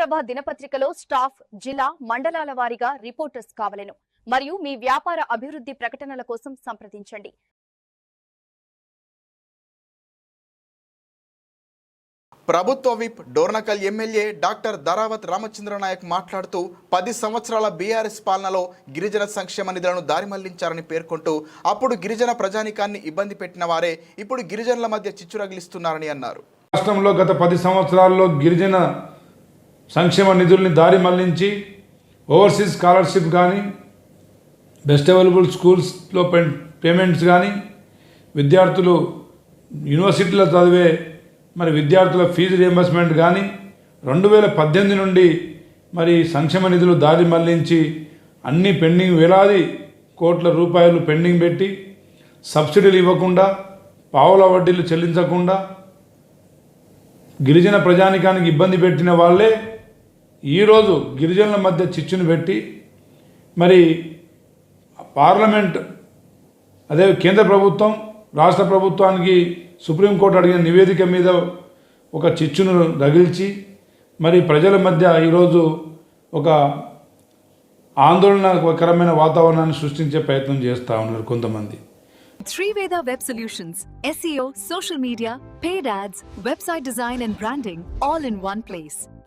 ఆంధ్రప్రభ దినపత్రికలో స్టాఫ్ జిల్లా మండలాల వారీగా రిపోర్టర్స్ కావలెను. మరియు మీ వ్యాపార అభివృద్ధి ప్రకటనల కోసం సంప్రదించండి. ప్రభుత్వ whip Dornakal MLA doctor Dharavath Ramachandra Naik మాట్లాడుతూ పది సంవత్సరాల బీఆర్ఎస్ పాలనలో గిరిజన సంక్షేమ నిధులను దారి మళ్ళించారని పేర్కొంటూ అప్పుడు గిరిజన ప్రజానికాన్ని ఇబ్బంది పెట్టిన వారే ఇప్పుడు గిరిజనుల మధ్య చిచ్చు రగిలిస్తున్నారని అన్నారు. రాష్ట్రంలో గత పది సంవత్సరాల్లో గిరిజన సంక్షేమ నిధుల్ని దారి మళ్ళించి ఓవర్సీస్ స్కాలర్షిప్ కానీ బెస్ట్ అవైలబుల్ స్కూల్స్లో పే- పేమెంట్స్ కానీ విద్యార్థులు యూనివర్సిటీలో చదివే మరి విద్యార్థుల ఫీజు రియంబర్స్మెంట్ కానీ రెండు వేల పద్దెనిమిది నుండి మరి సంక్షేమ నిధులు దారి మళ్ళించి అన్ని పెండింగ్ వేలాది కోట్ల రూపాయలు పెండింగ్ పెట్టి సబ్సిడీలు ఇవ్వకుండా పావుల వడ్డీలు చెల్లించకుండా గిరిజన ప్రజానికానికి ఇబ్బంది పెట్టిన వాళ్ళే ఈరోజు గిరిజనుల మధ్య చిచ్చును పెట్టి మరి పార్లమెంట్ అదే కేంద్ర ప్రభుత్వం రాష్ట్ర ప్రభుత్వానికి సుప్రీంకోర్టు అడిగిన నివేదిక మీద ఒక చిచ్చును రగిల్చి మరి ప్రజల మధ్య ఈరోజు ఒక ఆందోళనకరమైన వాతావరణాన్ని సృష్టించే ప్రయత్నం చేస్తూ ఉన్నారు కొంతమంది Sriveda web solutions SEO social media paid ads website design and branding all in one place.